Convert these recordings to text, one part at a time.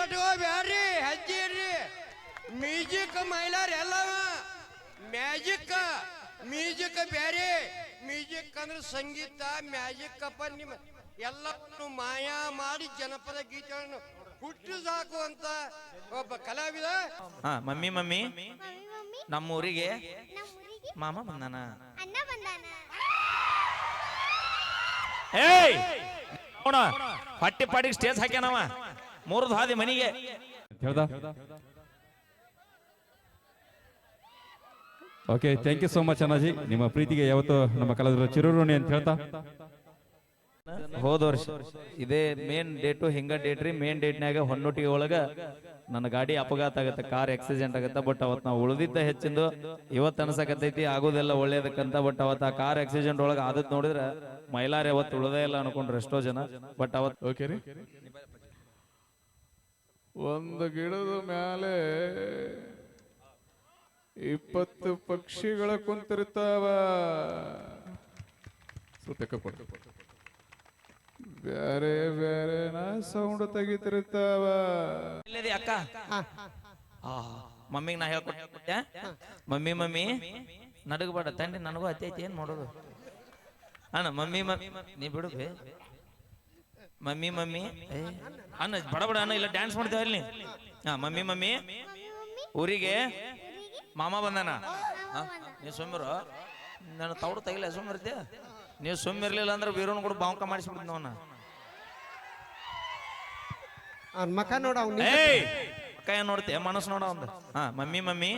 ಕಟ್ಕೋ ಬ್ಯಾಡ್ರಿ ಹೆಜ್ಜೆ ಇಡ್ರಿ ಮ್ಯೂಸಿಕ್ ಮೈಲಾರ ಎಲ್ಲವ ಮ್ಯಾಜಿಕ್ ಮ್ಯೂಜಿಕ್ ಬ್ಯಾರೆ. ಮ್ಯೂಜಿಕ್ ಅಂದ್ರೆ ಸಂಗೀತ ಮ್ಯಾಜಿಕ್ ಅಪ್ಪ ನಿಮ್ಮ ಎಲ್ಲವನ್ನು ಮಾಯಾ ಮಾಡಿ ಜನಪದ ಗೀತೆಗಳನ್ನು ಹುಟ್ಟು ಸಾಕುವಂತ ಒಬ್ಬ ಕಲಾವಿದ. ಹಾ ಮಮ್ಮಿ ಮಮ್ಮಿ. Mummy mummy. ನಮ್ಮ ಊರಿಗೆ ನಮ್ಮ ಊರಿಗೆ ಮಾಮ ಬಂದಾನ? ಅಣ್ಣ ಬಂದಾನ. ಏಯ್! ನೋಡ ಹೊಟ್ಟಿ ಪಾಡಿಗೆ ಸ್ಟೇಜ್ ಹಾಕ್ಯಾನವ. ಮೂರ್ದು ಹಾದಿ ಮನಿಗೆ. ಹೇಳ್ದ? Okay thank you so much Annaji. ನಿಮ್ಮ ಪ್ರೀತಿಗೆ ಯಾವತ್ತು ನಮ್ಮ ಕಲಾವಿದರ ಚಿರಋಣಿ ಅಂತ ಹೇಳ್ತಾ. ಹೋದ ವರ್ಷ ಇದೇ ಮೇನ್ ಡೇಟು ಹಿಂಗ ಡೇಟ್ ರೀ ಮೇನ್ ಡೇಟ್ನಾಗ ಹೊನ್ನೊಟ್ಟಿಗೆ ಒಳಗ ನನ್ನ ಗಾಡಿ ಅಪಘಾತ ಆಗತ್ತೆ ಕಾರ್ ಆಕ್ಸಿಡೆಂಟ್ ಆಗತ್ತೆ ಬಟ್ ಅವತ್ತು ನಾವು ಉಳಿದಿದ್ದ ಹೆಚ್ಚಿಂದು ಇವತ್ತು ಅನ್ಸಕತ್ತೈತಿ ಆಗೋದೆಲ್ಲ ಒಳ್ಳೇದಕ್ಕಂತ ಬಟ್ ಅವತ್ತು ಆ ಕಾರ್ ಆಕ್ಸಿಡೆಂಟ್ ಒಳಗ ಆದತ್ ನೋಡಿದ್ರೆ ಮೈಲಾರ ಅವತ್ತು ಉಳದೇ ಇಲ್ಲ ಅನ್ಕೊಂಡ್ರೆ ಎಷ್ಟೋ ಜನ ಬಟ್ ಅವತ್ತು ಓಕೆ ರೀ. ಒಂದು ಗಿಡದ ಮ್ಯಾಲೆ ಇಪ್ಪತ್ತು ಪಕ್ಷಿಗಳ ಕುಂತಿರ್ತಾವ. ಬೇರೆ ಬೇರೆ ಬ್ಯಾರೆ ಬ್ಯಾರೆನ ಸೌಂಡ್ ತೆಗಿತಿರ್ತಾವ. ಎಲ್ಲಿದೆ ಅಕ್ಕ. ಆ ಮಮ್ಮಿಗೆ ನಾ ಹೇಳ್ಕೊಟ್ಟೆ. ಮಮ್ಮಿ ಮಮ್ಮಿ ನಡಗಬೇಡ ತಂಡಿ ನನಗೂ ಅತಿ ಐತಿ ಏನ್ ಮಾಡೋದು? ಅಣ್ಣ ಮಮ್ಮಿ ಮಮ್ಮಿ ನೀ ಬಿಡು ಬೇ. Mummy mummy. ಅನ್ನ ಅಣ್ಣ ಬಡ ಬಡ ಅಣ್ಣ ಇಲ್ಲ ಡ್ಯಾನ್ಸ್ ಮಾಡ್ತೇವೆ ಅಲ್ಲಿ ಹಾ ಮಮ್ಮಿ ಮಮ್ಮಿ. ಊರಿಗೆ? ಮಾಮ ಬಂದಾನ? ನೀವು ನೀ ಸುಮ್ಮಿರು. ನನ್ನ ತೌಡು ತೆಗಿಲ್ಲ ಸುಮ್ಮಿರ್ತೀಯ ನೀವು ಸುಮ್ಮಿರ್ಲಿಲ್ಲ ಅಂದ್ರೆ ವೀರನ್ ಕೂಡ ಬಾಂಕ ಮಾಡಿಸ್ಬಿಡ್ತು ಅವನ ಅವ್ನ ಮಕ ನೋಡ ಅವ್ನ ಏಯ್! ಕೈ ನೋಡ್ತೀಯ ಮನಸ್ಸು ನೋಡ ಒಂದು ಹಾ ಮಮ್ಮಿ ಮಮ್ಮಿ.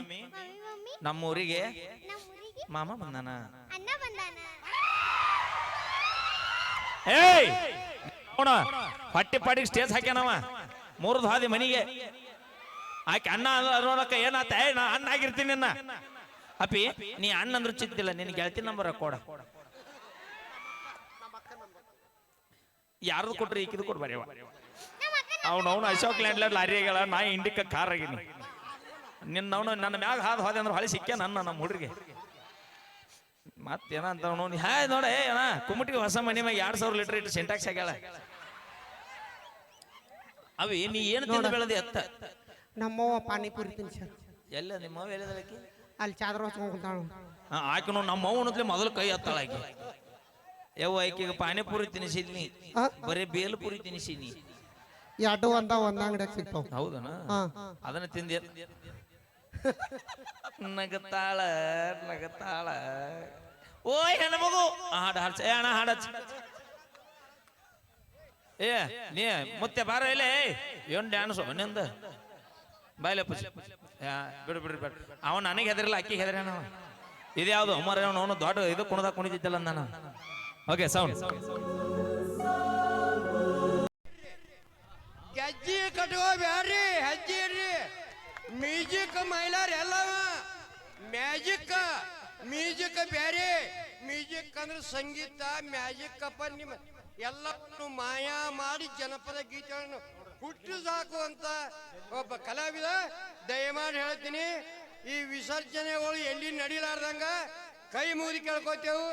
ನಮ್ಮ ಊರಿಗೆ ನಮ್ಮ ಊರಿಗೆ ಮಾಮ ಬಂದಾನ? ಅಣ್ಣ ಬಂದಾನ? ಏಯ್! ನೋಡ ಹೊಟ್ಟೆ ಪಾಡಿಗೆ ಸ್ಟೇಜ್ ಹಾಕ್ಯಾನವ ಮೂರದು ಹಾದಿ ಮನಿಗೆ. ಆಕೆ ಅಣ್ಣ ಅನ್ನೋದಕ್ಕ ಏನಾತ? ನಾ ಅಣ್ಣ ಆಗಿರ್ತೀನಿ ನಿನ್ನ. ಅಪ್ಪಿ, ನೀ ಅಣ್ಣ ಅಂದ್ರೆ ಚಿತ್ತಿಲ್ಲ ನಿನ್ ಗೆಳತಿ ನಂಬರ್ ಕೊಡ ಯಾರ್ದು ಕೊಟ್ರಿ ಈಕಿದು ಕೊಡ್ಬಾರಿ ಅವನ ಅವ್ನು ಅಶೋಕ್ ಲ್ಯಾಂಡ್ಲರ್ ಲಾರಿ ಆಗ್ಯಾಳ, ನಾ ಇಂಡಿಕ ಕಾರ್ ಆಗಿನಿ. ನಿನ್ನ ಅವನು ನನ್ನ ಮ್ಯಾಗ ಹಾದು ಹೋದೆ ಅಂದ್ರೆ ಹೊಳಿ ಸಿಕ್ಕ ನನ್ನ ನಮ್ಮ ಹುಡುಗರಿಗೆ ಮತ್ತೇನಂತ ನೋಡಿ ಹಾ ನೋಡ ಏ ಅಣ್ಣ ಕುಮಟಿಗೆ ಹೊಸ ಮನೆ ಮ್ಯಾಗ ಎರಡ್ ಸಾವಿರ ಲೀಟರ್ ಇಟ್ಟು ಸೆಂಟಾಕ್ಸ್ ಆಗ್ಯಾಳ. ಅವಿ ನೀ ಏನು ತಿಂದು ಬೆಳೆದಿ ಅತ್ತ? ನಮ್ಮವ್ವ ಪಾನಿಪುರಿ ತಿನ್ಸಿ. ಎಲ್ಲ ನಿಮ್ಮವ ಅವ್ವ ಅಲ್ಲಿ ಚಾದ್ರ ಹೊಚ್ಕೊಂಡ್ ಕುಂತಾಳು ಹಾ ಆಕಿನು ನಮ್ಮವ್ವ ಅವನತ್ಲೆ ಮೊದಲು ಕೈ ಹತ್ತಾಳ ಆಕಿ. ಯವ್ವ ಆಕಿಗೆ ಪಾನಿಪುರಿ ತಿನ್ನಿಸಿದ್ನಿ ಆ? ಬರೀ ಬೇಲ್ಪುರಿ ತಿನ್ಸಿದ್ನಿ ಎರಡು ಒಂದ ಒಂದ ಅಂಗಡಿಯಾಗ ಸಿಗ್ತಾವ. ಹೌದನ? ಹಾ. ಅದನ್ನ ತಿಂದಿ ನಗತಾಳ ನಗತಾಳ. ಓಯ್ ಮಗು. ಹಾಡ ಹಾಡ್ಸ. ಏ, ಅಣ್ಣ, ಹಾಡ ಏ, ನೀ, ಮತ್ತೆ ಬಾರ ಇಲ್ಲೇ. ಏನ್ ಡ್ಯಾನ್ಸ್ನಿಂದ. ಬಾಯ್ಲೆ ಪುಷ್ ಬಿಡು ಬಿಡ್ರಿ ಬಿಡು. ಅವ ನನಗೆ ಹೆದರಿಲ್ಲ ಅಕ್ಕಿ ಹೆದರ್ಯಾನ ಅವ. ಇದ್ಯಾವ್ದು ಅಮ್ಮರ ಅವನು ದೊಡ್ಡ ಇದು ಕುಣದ ಕುಣಿದಿದ್ದಲ್ಲ ನಾನು ಓಕೆ ಸೌಂಡ್ ಗೆಜ್ಜಿ ಕಟ್ಕೋ ಬ್ಯಾಡ್ರಿ ಮೈಲರ್ ಎಲ್ಲವ ಮ್ಯಾಜಿಕ್, ಮ್ಯೂಸಿಕ್ ಬ್ಯಾರೆ ಮ್ಯೂಸಿಕ್ ಅಂದ್ರೆ ಸಂಗೀತ, ಮ್ಯಾಜಿಕ್ ಅಪ್ಪ ನಿಮ್ಮ ಎಲ್ಲವನ್ನು ಮಾಯಾ ಮಾಡಿ ಜನಪದ ಗೀತೆಗಳನ್ನು ಹುಟ್ಟು ಸಾಕುವಂತ ಒಬ್ಬ ಕಲಾವಿದ ದಯಮಾಡಿ ಹೇಳ್ತೀನಿ, ಈ ವಿಸರ್ಜನೆಗಳು ಎಲ್ಲಿ ನಡೀಲಾರ್ದಂಗ ಕೈ ಮುಗಿದು ಕೇಳ್ಕೊತೇವು.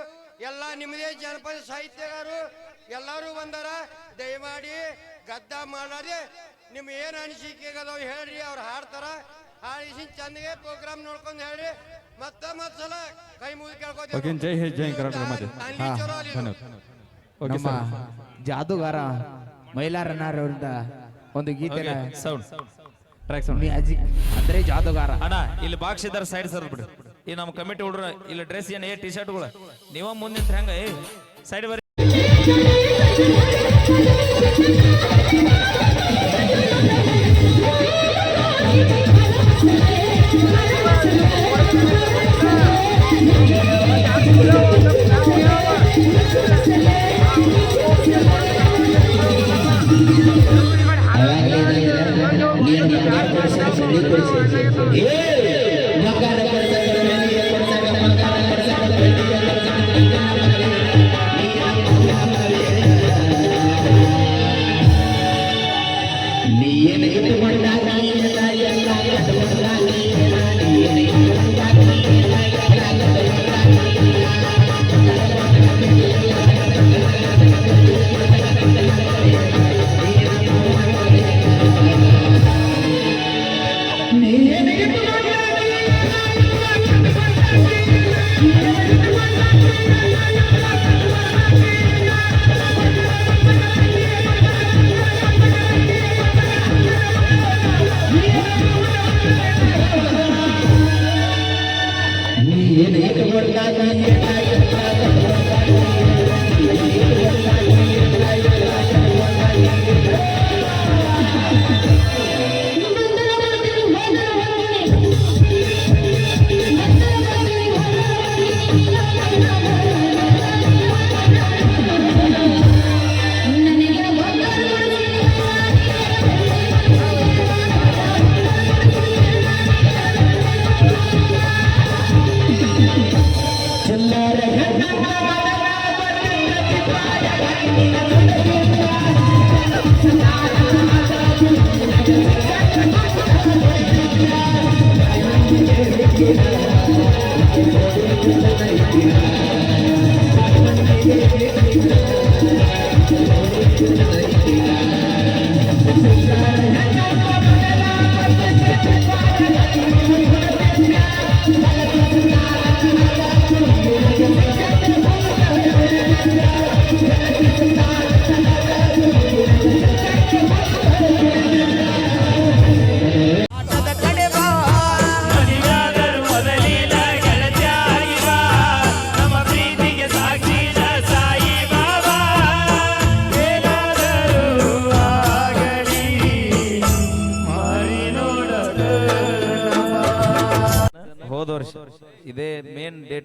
ಎಲ್ಲ ನಿಮ್ಮದೇ ಜನಪದ ಸಾಹಿತ್ಯಗಾರರು, ಎಲ್ಲರೂ ಬಂದಾರ, ದಯಮಾಡಿ ಗದ್ದ ಮಾಡಾರಿ ನಿಮ್ ಏನು ಅನಿಸಿಕೆ ಅದಾವ ಹೇಳ್ರಿ ಅವ್ರು ಹಾಡ್ತಾರ. ಹಾಡಿಸಿ ಚಂದಗೆ ಪ್ರೋಗ್ರಾಮ್ ನೋಡ್ಕೊಂಡು ಹೇಳ್ರಿ. ಮತ್ತ ಮತ್ತಲ ಕೈ ಮುಗಿದು ಓಕೆ ಜೈ ಹೇ ಜೈ ಕರ್ನಾಟಕ ಮಾತೆ. ಕೇಳ್ಕೊತೇವೆ ಧನ್ಯವಾದ. ಓಕೆ ನಮ್ಮ ಸರ್. ಜಾದುಗಾರ ಮೈಲಾರಣ್ಣರವರಿಂದ ಒಂದು ಗೀತೆ ಸೌಂಡ್ ಟ್ರ್ಯಾಕ್ ಸೌಂಡ್. ಅಂದ್ರೆ ಜಾದುಗಾರ. ಅಣ್ಣ ಇಲ್ಲಿ ಬಾಕ್ಸ್ ಇದ್ದಾರೆ ಸೈಡ್ ಸರ್ ಬಿಡು. ಈ ನಮ್ಮ ಕಮಿಟಿ ಹುಡ್ರ ಇಲ್ಲಿ ಡ್ರೆಸ್ ಏನು ಏ ಟಿ ಶರ್ಟ್ಗಳು ನೀವ ಮುಂದೆ ಹೆಂಗ? ಏ ಸೈಡ್ ಬರ್ರಿ ಿ ಹೋದ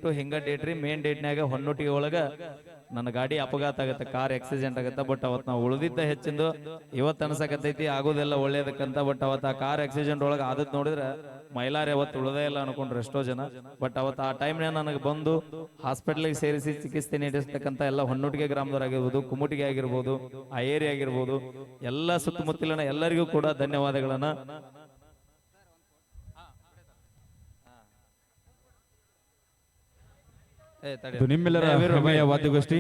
ಡೇಟು ಹಿಂಗ ಡೇಟ್ ರೀ? ಮೇನ್ ಡೇಟ್ನಾಗ ಹೊನ್ನೊಟ್ಟಿಗೆ ಒಳಗ ನನ್ನ ಗಾಡಿ ಅಪಘಾತ ಆಗತ್ತೆ ಕಾರ್ ಆಕ್ಸಿಡೆಂಟ್ ಆಗತ್ತೆ ಬಟ್ ಅವತ್ ನಾವು ಉಳಿದಿದ್ದ ಹೆಚ್ಚಿಂದು ಇವತ್ತು ಅನ್ಸಕತ್ತೈತಿ, ಆಗೋದೆಲ್ಲ ಒಳ್ಳೇದಕ್ಕಂತ ಬಟ್ ಅವತ್ ಆ ಕಾರ್ ಆಕ್ಸಿಡೆಂಟ್ ಒಳಗ ಆದತ್ ನೋಡಿದ್ರೆ ಮೈಲಾರಿ ಅವತ್ತು ಉಳದೇ ಇಲ್ಲ ಅನ್ಕೊಂಡ್ರೆ ಎಷ್ಟೋ ಜನ. ಬಟ್ ಅವತ್ತು ಆ ಟೈಮ್ನ ನನಗೆ ಬಂದು ಹಾಸ್ಪಿಟ್ಲಿಗೆ ಸೇರಿಸಿ ಚಿಕಿತ್ಸೆ ನೀಡಿಸ್ತಕ್ಕಂಥ ಎಲ್ಲ ಹೊನ್ನೊಟ್ಟಿಗೆ ಗ್ರಾಮದವರಾಗಿರ್ಬೋದು ಕುಮುಟಿಗೆ ಆಗಿರ್ಬೋದು ಏರಿಯಾ ಆಗಿರ್ಬೋದು, ಎಲ್ಲ ಸುತ್ತಮುತ್ತಲಿನ ಎಲ್ಲರಿಗೂ ಕೂಡ ಧನ್ಯವಾದಗಳನ್ನ ಏ, ತಡಿ. ಇದು ನಿಮ್ಮೆಲ್ಲರ ಹೆಮ್ಮೆಯ ವಾದ್ಯಗೋಷ್ಠಿ.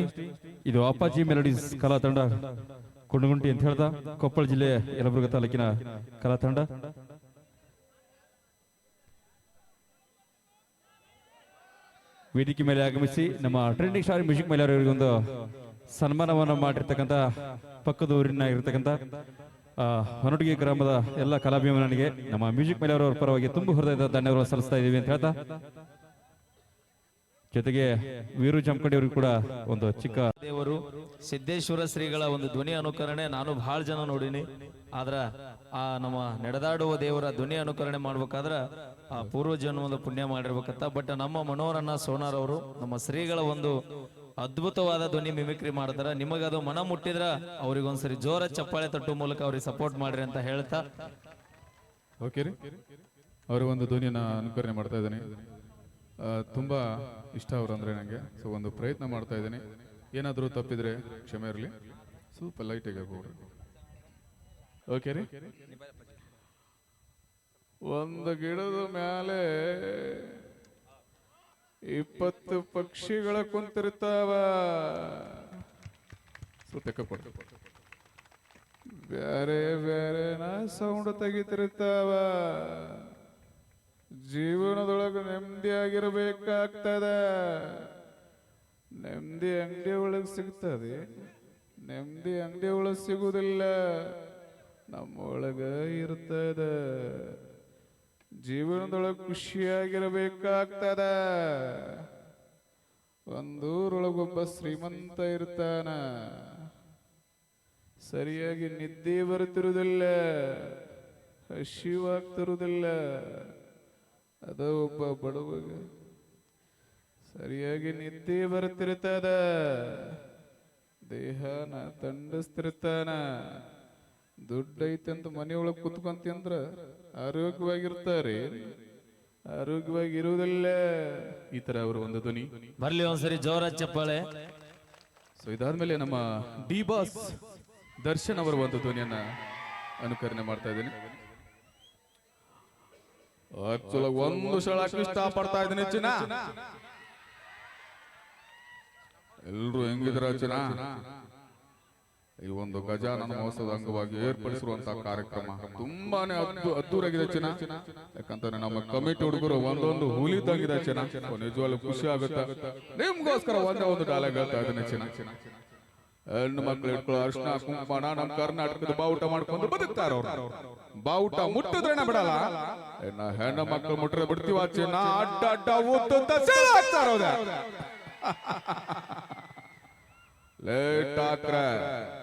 ಇದು ಅಪ್ಪಾಜಿ ಮೆಲಡೀಸ್ ಕಲಾ ತಂಡ ಕುಂಡಗುಂಟಿ ಅಂತ ಹೇಳ್ತಾ ಕೊಪ್ಪಳ ಜಿಲ್ಲೆಯ ಯಲಬುರ್ಗ ತಾಲೂಕಿನ ಕಲಾ ತಂಡ. ವೇದಿಕೆ ಮೇಲೆ ಆಗಮಿಸಿ ನಮ್ಮ ಟ್ರೆಂಡಿಂಗ್ ಸ್ಟಾರ್ ಮ್ಯೂಸಿಕ್ ಮೇಲೆ ಅವರಿಗೊಂದು ಸನ್ಮಾನವನ್ನು ಮಾಡಿರ್ತಕ್ಕಂಥ ಪಕ್ಕದ ಊರಿನ ಇರತಕ್ಕಂತ ಆ, ಗ್ರಾಮದ ಎಲ್ಲ ಕಲಾಭಿಮಾನಿಗೆ ನಮ್ಮ ಮ್ಯೂಸಿಕ್ ಮೇಲೆ ಅವರ ಪರವಾಗಿ ತುಂಬು ಹೃದಯದ ಧನ್ಯವಾದ ಸಲ್ಲಿಸ್ತಾ ಇದ್ದೀವಿ ಅಂತ ಹೇಳ್ತಾ ಜೊತೆಗೆ ವೀರು ಜಮಖಂಡಿ ಅವರಿಗೂ ಕೂಡ ಒಂದು ಚಿಕ್ಕ ದೇವರು ಸಿದ್ದೇಶ್ವರ ಶ್ರೀಗಳ ಒಂದು ಧ್ವನಿ ಅನುಕರಣೆ ನಾನು ಬಹಳ ಜನ ನೋಡಿನಿ. ಆದ್ರ ಆ ನಮ್ಮ ನಡೆದಾಡುವ ದೇವರ ಧ್ವನಿ ಅನುಕರಣೆ ಮಾಡ್ಬೇಕಾದ್ರ ಆ ಪೂರ್ವ ಜನ್ಮದ ಪುಣ್ಯ ಮಾಡಿರ್ಬೇಕಂತ. ಬಟ್ ನಮ್ಮ ಮನೋರನ್ನ ಸೋನಾರ್ ಅವರು ನಮ್ಮ ಶ್ರೀಗಳ ಒಂದು ಅದ್ಭುತವಾದ ಧ್ವನಿ ಮಿಮಿಕ್ರಿ ಮಾಡ್ತಾರ. ನಿಮಗದು ಮನ ಮುಟ್ಟಿದ್ರ ಅವ್ರಿಗೊಂದ್ಸರಿ ಜೋರ ಚಪ್ಪಾಳೆ ತಟ್ಟು ಮೂಲಕ ಅವ್ರಿಗೆ ಸಪೋರ್ಟ್ ಮಾಡ್ರಿ ಅಂತ ಹೇಳ್ತಾ. ಓಕೆ ರೀ. ಅವರ ಒಂದು ಧ್ವನಿಯನ್ನ ಅನುಕರಣೆ ಮಾಡ್ತಾ ಇದ್ದೀನಿ. ತುಂಬಾ ಇಷ್ಟ ಅವ್ರು ಅಂದ್ರೆ ನನಗೆ ಸೊ ಒಂದು ಪ್ರಯತ್ನ ಮಾಡ್ತಾ ಇದ್ದೀನಿ. ಏನಾದರೂ ತಪ್ಪಿದ್ರೆ ಕ್ಷಮೆ ಇರಲಿ. ಸ್ವಲ್ಪ ಲೈಟಿಗೆ ಹೋಗ್ರಿ ಓಕೆ ರೀ? ಒಂದು ಗಿಡದ ಮೇಲೆ ಇಪ್ಪತ್ತು ಪಕ್ಷಿಗಳ ಕುಂತಿರ್ತಾವ. ಬೇರೆ ಬೇರೆ ನಾ ಸೌಂಡ್ ತೆಗಿತಿರ್ತಾವ. ಜೀವನದೊಳಗೆ ನೆಮ್ಮದಿಯಾಗಿರ್ಬೇಕಾಗ್ತದ. ನೆಮ್ಮದಿ ಅಂಗಡಿ ಒಳಗೆ ಸಿಗ್ತದೆ, ನೆಮ್ಮದಿ ಅಂಗಡಿ ಒಳಗೆ ಸಿಗುವುದಿಲ್ಲ ನಮ್ಮೊಳಗೆ ಇರ್ತದ. ಜೀವನದೊಳಗೆ ಖುಷಿಯಾಗಿರಬೇಕಾಗ್ತದ. ಒಂದೂರೊಳಗೊಬ್ಬ ಶ್ರೀಮಂತ ಇರ್ತಾನ. ಸರಿಯಾಗಿ ನಿದ್ದೆ ಬರುತ್ತಿರುವುದಿಲ್ಲ ಹಸಿವಾಗ್ತಿರುವುದಿಲ್ಲ ಅದ ಒಬ್ಬ ಬಡವಗ. ಸರಿಯಾಗಿ ನಿದ್ದೆ ಬರ್ತಿರ್ತದ ದೇಹನ ತಂಡಸ್ತಿರ್ತಾನ ದುಡ್ಡು ಐತೆ ಅಂತ ಮನೆಯೊಳಗೆ ಕುತ್ಕೊಂತಿ ಅಂದ್ರ ಆರೋಗ್ಯವಾಗಿರ್ತಾರೆ. ಆರೋಗ್ಯವಾಗಿ ಇರುವುದಿಲ್ಲ ಈ ತರ ಅವರು ಒಂದು ಧ್ವನಿ. ಬರ್ಲಿ ಒಂದ್ಸರಿ ಜೋರ ಚಪ್ಪಾಳೆ. ಸೊ ಇದಾದ್ಮೇಲೆ ನಮ್ಮ ಡಿ ಬಾಸ್ ದರ್ಶನ್ ಅವರ ಒಂದು ಧ್ವನಿಯನ್ನ ಅನುಕರಣೆ ಮಾಡ್ತಾ ಇದ್ದೀನಿ. ಆಕ್ಚುಲ್ ಒಂದು ಸಲ ಇಷ್ಟ ಪಡ್ತಾ ಇದ್ದೀನಿ ಚಿನ್ನ ಎಲ್ರು ಹೆಂಗಿದ್ರ ಚಿನ್ನ ಈ ಒಂದು ಗಜಾನನ ಮಹೋತ್ಸವದ ಅಂಗವಾಗಿ ಏರ್ಪಡಿಸಿರುವಂತಹ ಕಾರ್ಯಕ್ರಮ ತುಂಬಾನೇ ಅದ್ದು ಅದ್ದೂರಾಗಿದೆ ಚಿನ್ನ ಯಾಕಂತಂದ್ರೆ ನಮ್ಮ ಕಮಿಟಿ ಹುಡುಗರು ಒಂದೊಂದು ಹುಲಿದಾಗಿದೆ ಚಿನ್ನ ಸೊ ನಿಜವಾಗ್ಲೂ ಖುಷಿ ಆಗುತ್ತೆ. ನಿಮ್ಗೋಸ್ಕರ ಒಂದೇ ಒಂದು ಡಾಲೆ ಹೇಳ್ತಾ ಇದ್ದೀನಿ ಚಿನ್ನ ಹೆಣ್ಣು ಮಕ್ಕಳು ಇಟ್ಕೊಳ್ಳೋ ಅರ್ಶನ ಕುಂಕುಮಣ ನಮ್ಮ ಕರ್ನಾಟಕದ ಬಾವುಟ ಮಾಡ್ಕೊಂಡು ಬದುಕ್ತಾರ ಅವ್ರು. ಬಾವುಟ ಮುಟ್ಟಿದ್ರೇನ ಬಿಡಲ್ಲ. ಇನ್ನ ಹೆಣ್ಣು ಮಕ್ಕಳು ಮುಟ್ರೆ ಬಿಡ್ತೀವ ಚಿನ್ನ ಅಡ್ಡ ಅಡ್ಡ ಸೀಳು ಹಾಕ್ತಾರ. ಲೇಟ್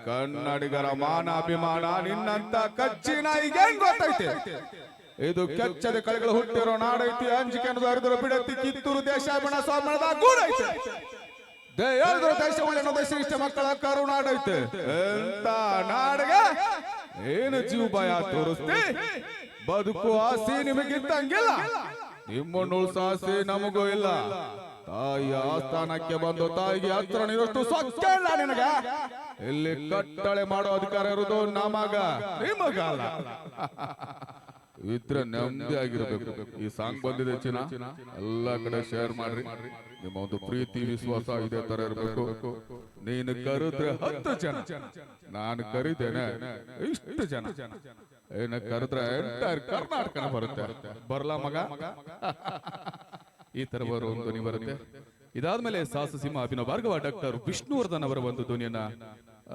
ಕನ್ನಡಿಗರ ಮಾನ ಅಭಿಮಾನ ನಿನ್ನಂತ ಕಚ್ಚಿ ನಾಯಿಗೆ ಗೊತ್ತೈತೆ? ಇದು ಕೆಚ್ಚದ ಕಳೆಗಳು ಹುಟ್ಟಿರೋ ನಾಡೈತಿ ಅಂಜಿಕೆ ಅನ್ನೋದು ಹರಿದ್ರು ಬಿಡತಿ, ಕಿತ್ತೂರು ದೇಶ ಬಣ ಗೂಡೈತೆ. ಹೇಳಿದ್ರು ದೇಶ ಒಳ್ಳೆ ಮಕ್ಕಳ ಕರುನಾಡೈತೆ ಎಂತ ನಾಡಿಗೆ? ಏನು ಜೀವ ಭಯ ತೋರಿಸ್ತಿ? ಬದುಕು ಆಸೆ ನಿಮಗಿದ್ದಂಗಿಲ್ಲ. ನಿಮ್ಮನ್ನು ಆಸೆ ನಮಗೂ ಇಲ್ಲ. ತಾಯಿಯ ಆಸ್ಥಾನಕ್ಕೆ ಬಂದು ತಾಯಿಗೆ ಹತ್ರ ನೀರಷ್ಟು ಸ್ವಚ್ಛ ಇಲ್ಲ ನಿನಗ? ಇಲ್ಲಿ ಕಟ್ಟಳೆ ಮಾಡೋ ಅಧಿಕಾರ ಇರೋದು ನಮಗ. ನಿಮಗ ಅಲ್ಲ ಇದ್ರೆ ನೆಮ್ಮದಿ ಆಗಿರಬೇಕು. ಈ ಸಾಂಗ್ ಬಂದಿದೆ ಚಿನ್ನ. ಎಲ್ಲಾ ಕಡೆ ಶೇರ್ ಮಾಡ್ರಿ. ನಿಮ್ಮ ಒಂದು ಪ್ರೀತಿ, ವಿಶ್ವಾಸ ಇದೇ ತರ ಇರಬೇಕು. ನೀನು ಕರೆದ್ರೆ ಹತ್ತು ಜನ. ನಾನು ಕರಿತೇನೆ ಇಷ್ಟು ಜನ. ಏನ ಕರೆದ್ರೆ ಎಂಟೈರ್ ಬರುತ್ತೆ. ಬರ್ಲಾ ಮಗ? ಈ ತರ ಬರೋ ಒಂದು ಧ್ವನಿ ಬರುತ್ತೆ. ಇದಾದ್ಮೇಲೆ ಸಾಸು ಸಿಂಹ ಅಭಿನವ ಭಾರ್ಗವ ಡಾಕ್ಟರ್ ವಿಷ್ಣುವರ್ಧನ್ ಅವರ ಒಂದು ಧ್ವನಿಯನ್ನ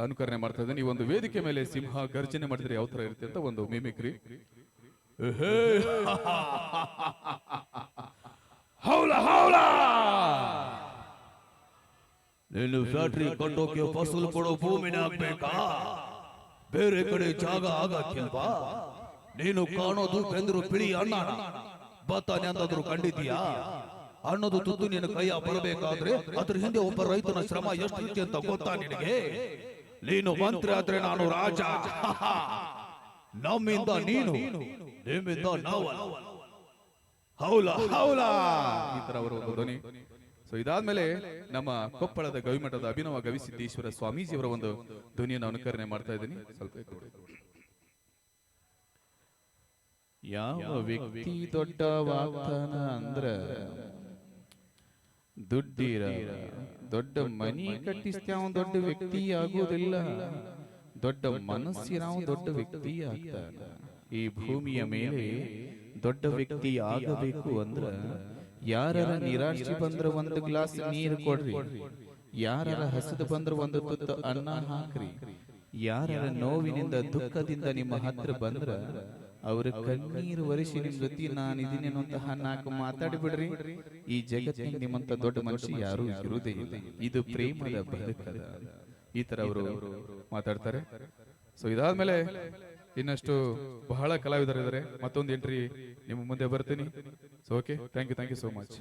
ಅನುಕರಣೆ ಮಾಡ್ತಾ ಇದ್ದೀನಿ. ಈ ಒಂದು ವೇದಿಕೆ ಮೇಲೆ ಸಿಂಹ ಗರ್ಜನೆ ಮಾಡಿದ್ರೆ ಯಾವ ತರ ಇರುತ್ತೆ ಅಂತ ಒಂದು ಮಿಮಿಕ್ರಿ ನೀನು ಫ್ಯಾಕ್ಟ್ರಿ ಕಟ್ಟೋಕೆ ಫಸಲು ಕೊಡೋ ಭೂಮಿನ ಬೇಕಾ? ಬೇರೆ ಕಡೆ ಜಾಗ ಆಗಕ್ಕಿಲ್ವಾ ನೀನು ಕಾಣೋದು ಬೆಂದ್ರು ಬಿಳಿ ಅಣ್ಣ ಭತ್ತ ಎಂದಾದ್ರೂ ಕಂಡಿದ್ಯಾ ಅನ್ನೋದು ತುತ್ತು ನಿನ್ನ ಕೈಯ ಬರಬೇಕಾದ್ರೆ ಅದ್ರ ಹಿಂದೆ ಒಬ್ಬ ರೈತನ ಶ್ರಮ ಎಷ್ಟು ರೀತಿ ಅಂತ ಗೊತ್ತಾ ನಿನಗೆ? ನೀನು ಮಂತ್ರಿ ಆದ್ರೆ ನಾನು ರಾಜ. ನಮ್ಮಿಂದ ನೀನು ನಿಮ್ಮಿಂದ ನಾವು ಹೌಲ ಹೌಲ. ಈ ತರ ಅವರು ಒಂದು ಧ್ವನಿ. ಸೊ ಇದಾದ್ಮೇಲೆ ನಮ್ಮ ಕೊಪ್ಪಳದ ಗವಿಮಠದ ಅಭಿನವ ಗವಿಸಿದ್ದೇಶ್ವರ ಸ್ವಾಮೀಜಿಯವರ ಒಂದು ಧ್ವನಿಯನ್ನು ಅನುಕರಣೆ ಮಾಡ್ತಾ ಇದ್ದೀನಿ. ಸ್ವಲ್ಪ. ಯಾವ ವ್ಯಕ್ತಿ ದೊಡ್ಡವಾಗ್ತಾನ ಅಂದ್ರ ದುಡ್ಡಿರ ದೊಡ್ಡ ಮನಿ ಕಟ್ಟಿಸ್ತಾವ ದೊಡ್ಡ ವ್ಯಕ್ತಿ ಆಗುವುದಿಲ್ಲ. ದೊಡ್ಡ ಮನಸ್ಸಿನ ದೊಡ್ಡ ವ್ಯಕ್ತಿ ಆಗ್ತಾನ. ಈ ಭೂಮಿಯ ಮೇಲೆ ದೊಡ್ಡ ವ್ಯಕ್ತಿ ಆಗಬೇಕು ಅಂದ್ರ ಯಾರ ನಿರಾಶೆ ಬಂದ್ರ ಒಂದು ಗ್ಲಾಸ್ ನೀರು ಕೊಡ್ರಿ. ಯಾರ ಹಸಿದು ಬಂದ್ರ ಒಂದು ತುತ್ತು ಅನ್ನ ಹಾಕ್ರಿ. ಯಾರ ನೋವಿನಿಂದ ದುಃಖದಿಂದ ನಿಮ್ಮ ಹತ್ರ ಬಂದ್ರ ಅವ್ರ ಕಣ್ಣೀರು ಒರೆಸಿ ನಿಮ್ ಜೊತೆ ನಾನು ಇದೀನಿ ಅನ್ನುವಂತಹ ನಾಲ್ಕು ಮಾತಾಡಿ ಬಿಡ್ರಿ ಈ ಜಗತ್ತಿನ ನಿಮ್ಮಂತ ದೊಡ್ಡ ಮನುಷ್ಯ ಯಾರು ಇರುವುದೇ ಇಲ್ಲ. ಇದು ಪ್ರೇಮದ ಬದುಕದ. ಈ ತರ ಅವರು ಮಾತಾಡ್ತಾರೆ. ಸೊ ಇದಾದ್ಮೇಲೆ ಇನ್ನಷ್ಟು ಬಹಳ ಕಲಾವಿದರಿದ್ದಾರೆ. ಮತ್ತೊಂದು ಎಂಟ್ರಿ ನಿಮ್ಮ ಮುಂದೆ ಬರ್ತೀನಿ. So okay thank you thank you so much